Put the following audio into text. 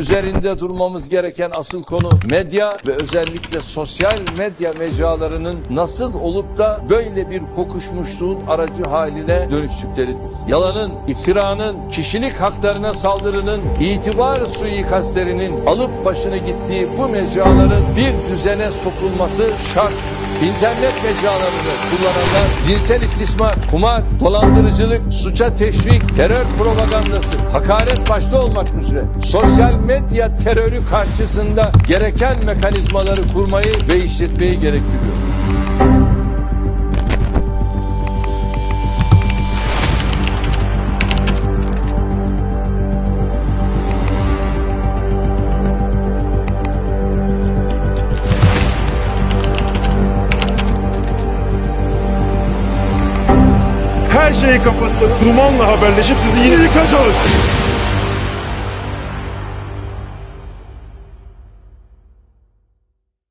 Üzerinde durmamız gereken asıl konu medya ve özellikle sosyal medya mecralarının nasıl olup da böyle bir kokuşmuşluğun aracı haline dönüştükleridir. Yalanın, iftiranın, kişilik haklarına saldırının, itibar suikastlerinin alıp başını gittiği bu mecraların bir düzene sokulması şart. İnternet mecralarını kullananlar cinsel istismar, kumar, dolandırıcılık, suça teşvik, terör propagandası, hakaret başta olmak üzere sosyal medya terörü karşısında gereken mekanizmaları kurmayı ve işletmeyi gerektiriyor. Her şeyi kapatsanız dumanla haberleşip sizi yine yıkacağız.